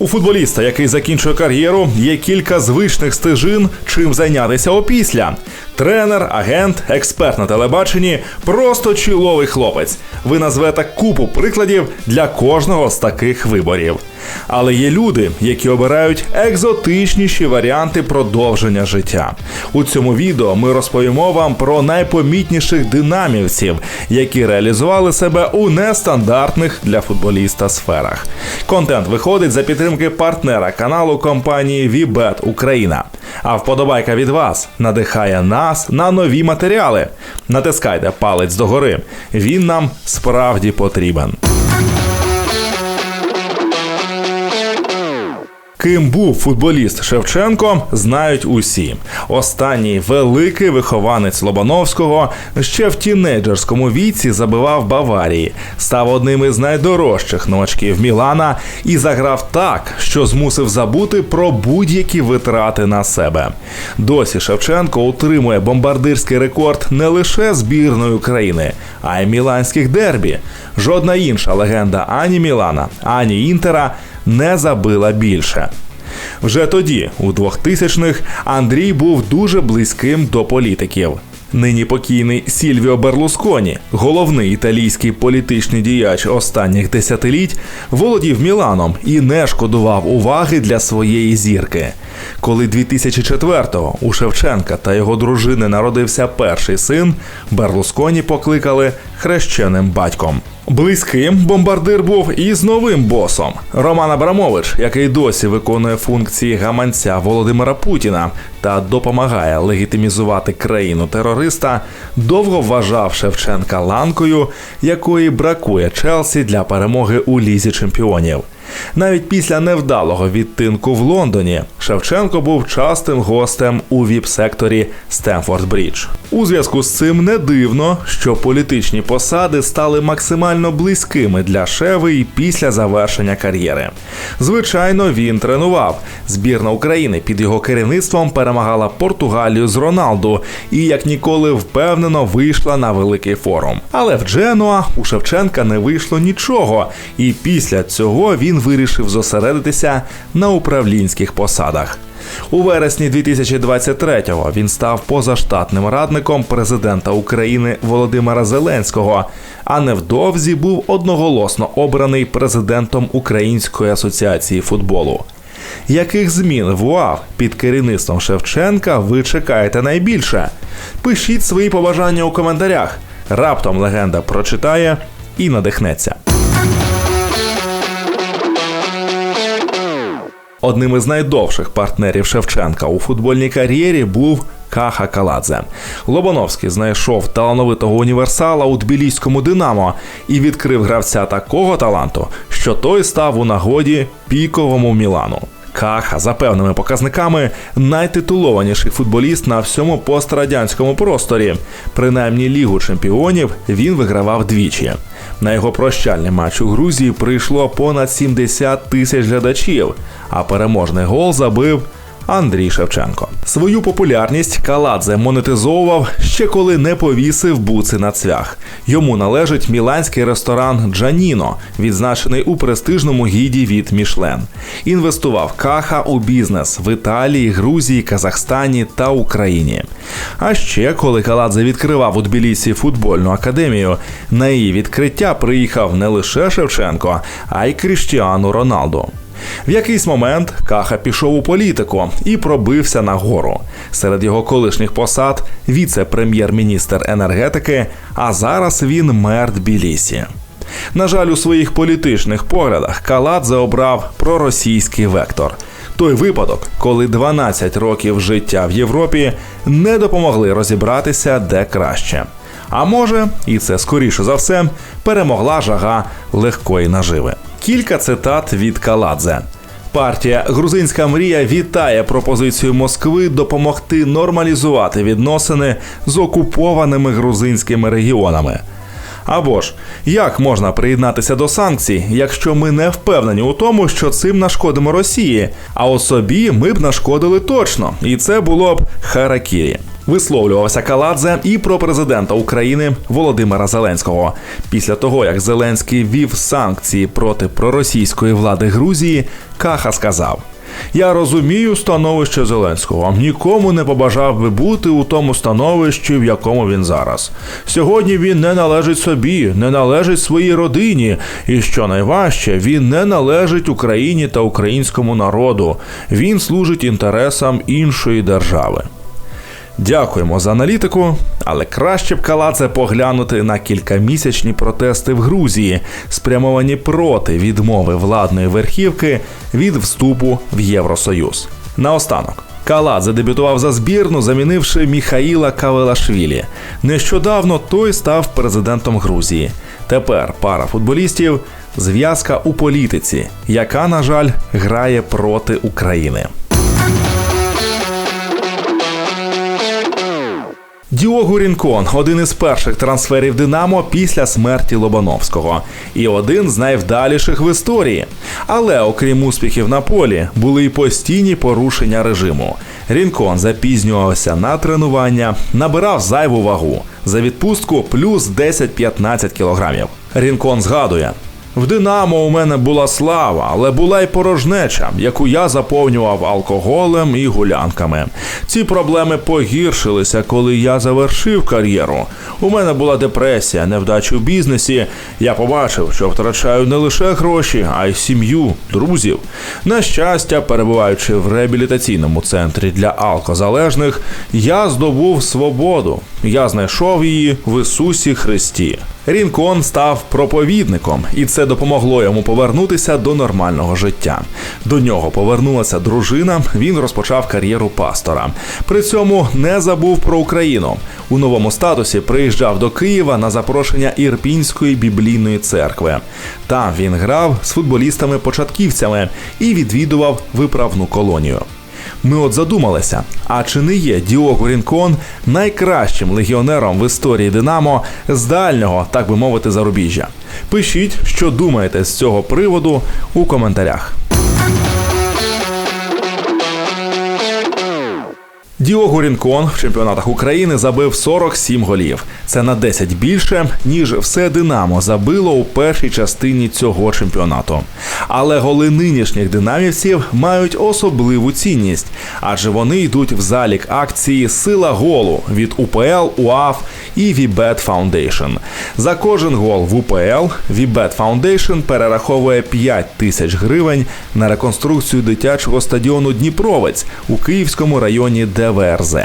У футболіста, який закінчує кар'єру, є кілька звичних стежин, чим зайнятися опісля. Тренер, агент, експерт на телебаченні просто чоловий хлопець. Ви назвете купу прикладів для кожного з таких виборів. Але є люди, які обирають екзотичніші варіанти продовження життя. У цьому відео ми розповімо вам про найпомітніших динамівців, які реалізували себе у нестандартних для футболіста сферах. Контент виходить за підтримки партнера каналу компанії Вібет Україна. А вподобайка від вас надихає нас на нові матеріали. Натискайте палець догори. Він нам справді потрібен. Ким був футболіст Шевченко, знають усі. Останній великий вихованець Лобановського ще в тінейджерському віці забивав Баварії, став одним із найдорожчих новачків Мілана і заграв так, що змусив забути про будь-які витрати на себе. Досі Шевченко утримує бомбардирський рекорд не лише збірної України, а й міланських дербі. Жодна інша легенда ані Мілана, ані Інтера не забила більше. Вже тоді, у 2000-х, Андрій був дуже близьким до політиків. Нині покійний Сільвіо Берлусконі, головний італійський політичний діяч останніх десятиліть, володів Міланом і не шкодував уваги для своєї зірки. Коли 2004-го у Шевченка та його дружини народився перший син, Берлусконі покликали хрещеним батьком. Близьким бомбардир був і з новим босом Роман Абрамович, який досі виконує функції гаманця Володимира Путіна та допомагає легітимізувати країну терориста, довго вважав Шевченка ланкою, якої бракує Челсі для перемоги у лізі чемпіонів. Навіть після невдалого відтинку в Лондоні Шевченко був частим гостем у віп-секторі Стемфорд Брідж. У зв'язку з цим не дивно, що політичні посади стали максимально близькими для Шеви і після завершення кар'єри. Звичайно, він тренував. Збірна України під його керівництвом перемагала Португалію з Роналду і як ніколи впевнено вийшла на великий форум. Але в Дженуа у Шевченка не вийшло нічого, і після цього він вирішив зосередитися на управлінських посадах. У вересні 2023-го він став позаштатним радником президента України Володимира Зеленського, а невдовзі був одноголосно обраний президентом Української асоціації футболу. Яких змін в УАВ під керівництвом Шевченка ви чекаєте найбільше? Пишіть свої побажання у коментарях. Раптом легенда прочитає і надихнеться. Одним із найдовших партнерів Шевченка у футбольній кар'єрі був Каха Каладзе. Лобановський знайшов талановитого універсала у тбіліському Динамо і відкрив гравця такого таланту, що той став у нагоді піковому Мілану. Каха за певними показниками найтитулованіший футболіст на всьому пострадянському просторі. Принаймні лігу чемпіонів він вигравав двічі. На його прощальний матч у Грузії прийшло понад 70 тисяч глядачів, а переможний гол забив Андрій Шевченко. Свою популярність Каладзе монетизовував ще коли не повісив буци на цвях. Йому належить міланський ресторан Джаніно, відзначений у престижному гіді від Мішлен. Інвестував каха у бізнес в Італії, Грузії, Казахстані та Україні. А ще коли Каладзе відкривав у Тбілісі футбольну академію, на її відкриття приїхав не лише Шевченко, а й Кріштіану Роналду. В якийсь момент Каха пішов у політику і пробився нагору. Серед його колишніх посад віце-прем'єр-міністр енергетики, а зараз він мер Тбілісі. На жаль, у своїх політичних поглядах Каладзе обрав проросійський вектор. Той випадок, коли 12 років життя в Європі не допомогли розібратися де краще. А може, і це скоріше за все, перемогла жага легкої наживи. Кілька цитат від Каладзе. Партія Грузинська мрія вітає пропозицію Москви допомогти нормалізувати відносини з окупованими грузинськими регіонами. Або ж як можна приєднатися до санкцій, якщо ми не впевнені у тому, що цим нашкодимо Росії, а от собі ми б нашкодили точно, і це було б харакірі. Висловлювався Каладзе і про президента України Володимира Зеленського. Після того, як Зеленський ввів санкції проти проросійської влади Грузії, Каха сказав. Я розумію становище Зеленського. Нікому не побажав би бути у тому становищі, в якому він зараз. Сьогодні він не належить собі, не належить своїй родині, і що найважче, він не належить Україні та українському народу. Він служить інтересам іншої держави. Дякуємо за аналітику, але краще б Каладзе поглянути на кількамісячні протести в Грузії, спрямовані проти відмови владної верхівки від вступу в Євросоюз. Наостанок. Каладзе дебютував за збірну, замінивши Міхаїла Кавелашвілі. Нещодавно той став президентом Грузії. Тепер пара футболістів зв'язка у політиці, яка, на жаль, грає проти України. Діогу Рінкон один із перших трансферів Динамо після смерті Лобановського, і один з найвдаліших в історії. Але окрім успіхів на полі, були й постійні порушення режиму. Рінкон запізнювався на тренування, набирав зайву вагу за відпустку плюс 10-15 кілограмів. Рінкон згадує. В Динамо у мене була слава, але була й порожнеча, яку я заповнював алкоголем і гулянками. Ці проблеми погіршилися, коли я завершив кар'єру. У мене була депресія, невдача в бізнесі. Я побачив, що втрачаю не лише гроші, а й сім'ю, друзів. На щастя, перебуваючи в реабілітаційному центрі для алкозалежних, я здобув свободу. Я знайшов її в Ісусі Христі. Рінкон став проповідником, і це допомогло йому повернутися до нормального життя. До нього повернулася дружина. Він розпочав кар'єру пастора. При цьому не забув про Україну. У новому статусі приїжджав до Києва на запрошення Ірпінської біблійної церкви. Там він грав з футболістами-початківцями і відвідував виправну колонію. Ми от задумалися, а чи не є Діого Рінкон найкращим легіонером в історії Динамо з дальнього, так би мовити, зарубіжжя? Пишіть, що думаєте з цього приводу у коментарях. Діого Рінкон в чемпіонатах України забив 47 голів. Це на 10 більше, ніж все Динамо забило у першій частині цього чемпіонату. Але голи нинішніх динамівців мають особливу цінність, адже вони йдуть в залік акції Сила голу від УПЛ, УАФ і Вібет Foundation. За кожен гол в УПЛ Вібет Foundation перераховує 5 тисяч гривень на реконструкцію дитячого стадіону Дніпровець у Київському районі ДВРЗ.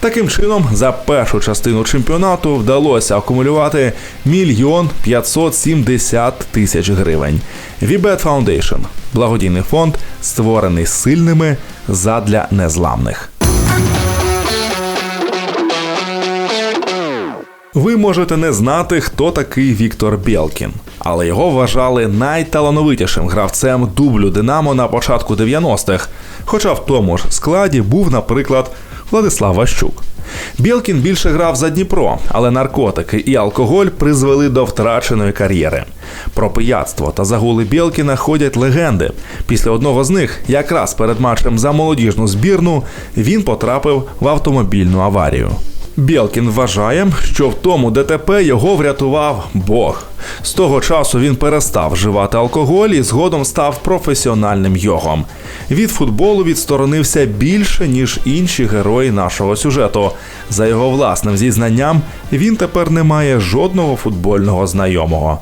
Таким чином, за першу частину чемпіонату вдалося акумулювати мільйон 570 тисяч гривень. Вібет Foundation – благодійний фонд, створений сильними задля незламних. Ви можете не знати, хто такий Віктор Білкін, але його вважали найталановитішим гравцем дублю Динамо на початку 90-х. Хоча в тому ж складі був, наприклад, Владислав Ващук. Білкін більше грав за Дніпро, але наркотики і алкоголь призвели до втраченої кар'єри. Про пияцтво та загули Білкіна ходять легенди. Після одного з них, якраз перед матчем за молодіжну збірну, він потрапив в автомобільну аварію. Білкін вважає, що в тому ДТП його врятував Бог. З того часу він перестав вживати алкоголь і згодом став професіональним йогом. Від футболу відсторонився більше ніж інші герої нашого сюжету. За його власним зізнанням, він тепер не має жодного футбольного знайомого.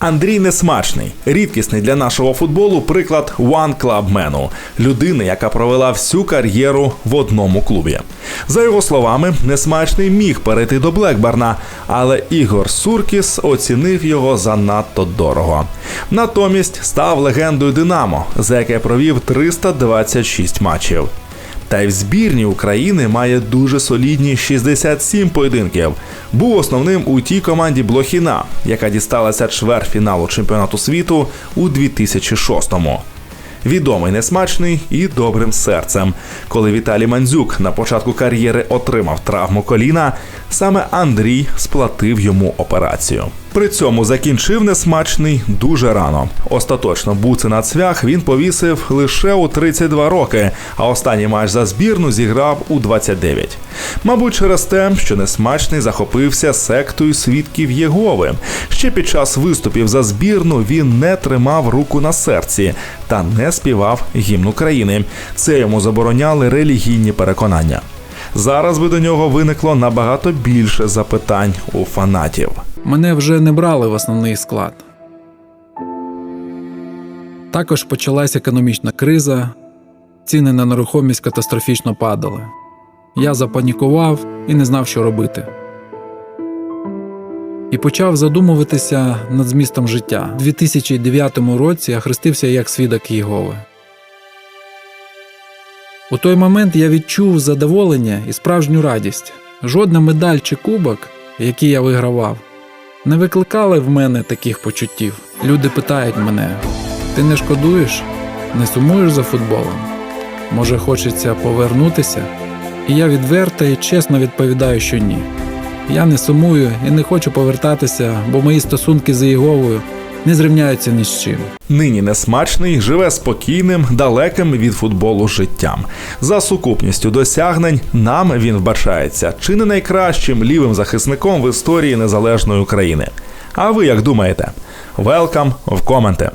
Андрій Несмачний, рідкісний для нашого футболу приклад One Club Man, людини, яка провела всю кар'єру в одному клубі. За його словами, Несмачний міг перейти до Блекберна, але Ігор Суркіс оцінив його занадто дорого. Натомість став легендою Динамо, за яке провів 326 матчів. Та й в збірні України має дуже солідні 67 поєдинків. Був основним у тій команді Блохіна, яка дісталася чвертьфіналу чемпіонату світу у 2006-му. Відомий несмачний і добрим серцем. Коли Віталій Мандзюк на початку кар'єри отримав травму коліна, Саме Андрій сплатив йому операцію. При цьому закінчив несмачний дуже рано. Остаточно буци на цвях він повісив лише у 32 роки, а останній матч за збірну зіграв у 29. Мабуть, через те, що несмачний захопився сектою свідків Єгови. Ще під час виступів за збірну він не тримав руку на серці та не співав гімн України. Це йому забороняли релігійні переконання. Зараз би до нього виникло набагато більше запитань у фанатів. Мене вже не брали в основний склад. Також почалась економічна криза, ціни на нерухомість катастрофічно падали. Я запанікував і не знав, що робити. І почав задумуватися над змістом життя. У 2009 році я хрестився як свідок Єгови. У той момент я відчув задоволення і справжню радість. Жодна медаль чи кубок, які я вигравав, не викликали в мене таких почуттів. Люди питають мене: ти не шкодуєш, не сумуєш за футболом? Може, хочеться повернутися? І я відверто і чесно відповідаю, що ні. Я не сумую і не хочу повертатися, бо мої стосунки з Єговою не зрівняються ні з чим. Нині несмачний живе спокійним, далеким від футболу життям. За сукупністю досягнень нам він вбачається чи не найкращим лівим захисником в історії незалежної України. А ви як думаєте? Велкам в коменти.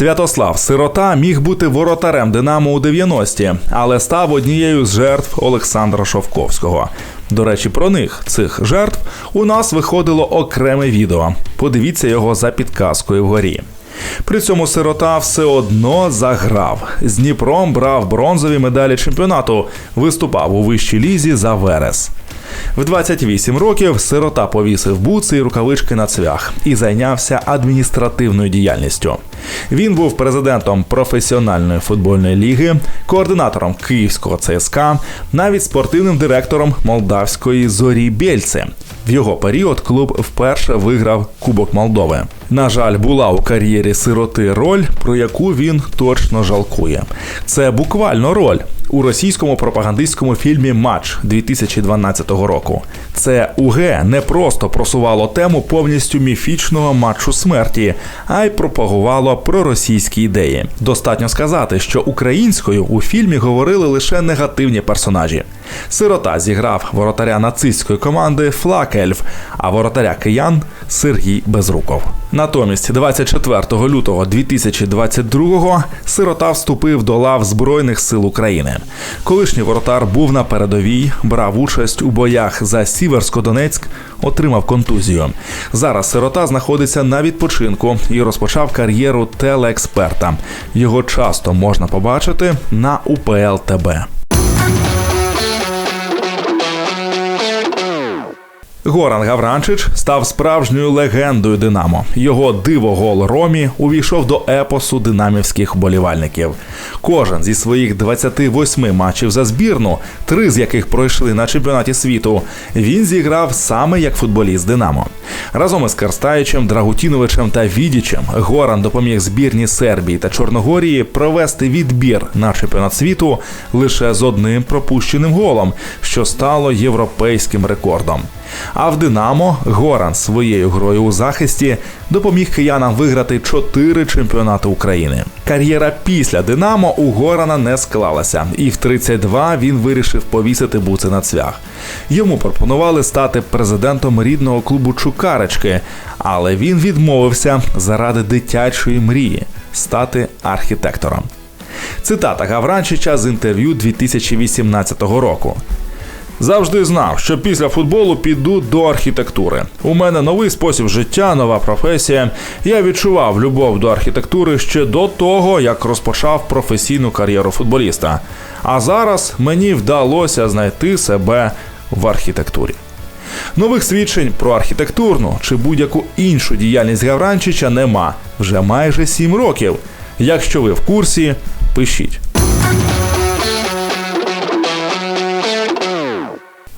Святослав Сирота міг бути воротарем Динамо у 90-ті, але став однією з жертв Олександра Шовковського. До речі, про них, цих жертв, у нас виходило окреме відео. Подивіться його за підказкою вгорі. При цьому сирота все одно заграв. З Дніпром брав бронзові медалі чемпіонату, виступав у вищій лізі за Верес. В 28 років сирота повісив буци і рукавички на цвях і зайнявся адміністративною діяльністю. Він був президентом професіональної футбольної ліги, координатором київського ЦСКА, навіть спортивним директором молдавської зорі Бєльце. В його період клуб вперше виграв Кубок Молдови. На жаль, була у кар'єрі сироти роль, про яку він точно жалкує. Це буквально роль у російському пропагандистському фільмі Матч 2012 року. Це УГ не просто просувало тему повністю міфічного матчу смерті, а й пропагувало проросійські ідеї. Достатньо сказати, що українською у фільмі говорили лише негативні персонажі. Сирота зіграв воротаря нацистської команди Флакельф, а воротаря киян Сергій Безруков. Натомість, 24 лютого 2022-го сирота вступив до лав Збройних сил України. Колишній воротар був на передовій, брав участь у боях за Сіверсько-Донецьк, отримав контузію. Зараз сирота знаходиться на відпочинку і розпочав кар'єру телеексперта. Його часто можна побачити на УПЛ ТБ. Горан Гавранчич став справжньою легендою Динамо. Його диво-гол Ромі увійшов до епосу динамівських болівальників. Кожен зі своїх 28 матчів за збірну, три з яких пройшли на чемпіонаті світу, він зіграв саме як футболіст Динамо. Разом із Карстаєчем, Драгутіновичем та Відічем Горан допоміг збірні Сербії та Чорногорії провести відбір на чемпіонат світу лише з одним пропущеним голом, що стало європейським рекордом. А в Динамо Горан своєю грою у захисті допоміг киянам виграти чотири чемпіонати України. Кар'єра після Динамо у Горана не склалася, і в 32 він вирішив повісити буци на цвях. Йому пропонували стати президентом рідного клубу Чукаречки, але він відмовився заради дитячої мрії стати архітектором. Цитата Гавранчича з інтерв'ю 2018 року. Завжди знав, що після футболу піду до архітектури. У мене новий спосіб життя, нова професія. Я відчував любов до архітектури ще до того, як розпочав професійну кар'єру футболіста. А зараз мені вдалося знайти себе в архітектурі. Нових свідчень про архітектурну чи будь-яку іншу діяльність Гавранчича нема вже майже сім років. Якщо ви в курсі, пишіть.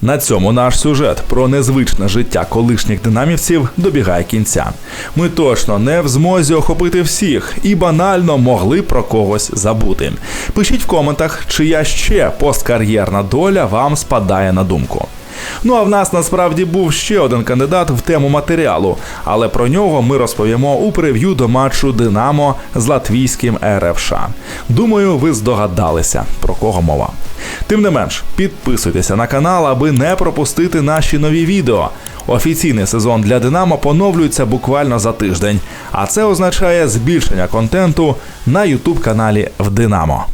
На цьому наш сюжет про незвичне життя колишніх динамівців добігає кінця. Ми точно не в змозі охопити всіх і банально могли про когось забути. Пишіть в коментах, чия ще посткар'єрна доля вам спадає на думку. Ну а в нас насправді був ще один кандидат в тему матеріалу, але про нього ми розповімо у прев'ю до матчу Динамо з латвійським РФШ. Думаю, ви здогадалися про кого мова. Тим не менш, підписуйтеся на канал, аби не пропустити наші нові відео. Офіційний сезон для Динамо поновлюється буквально за тиждень, а це означає збільшення контенту на Ютуб каналі в Динамо.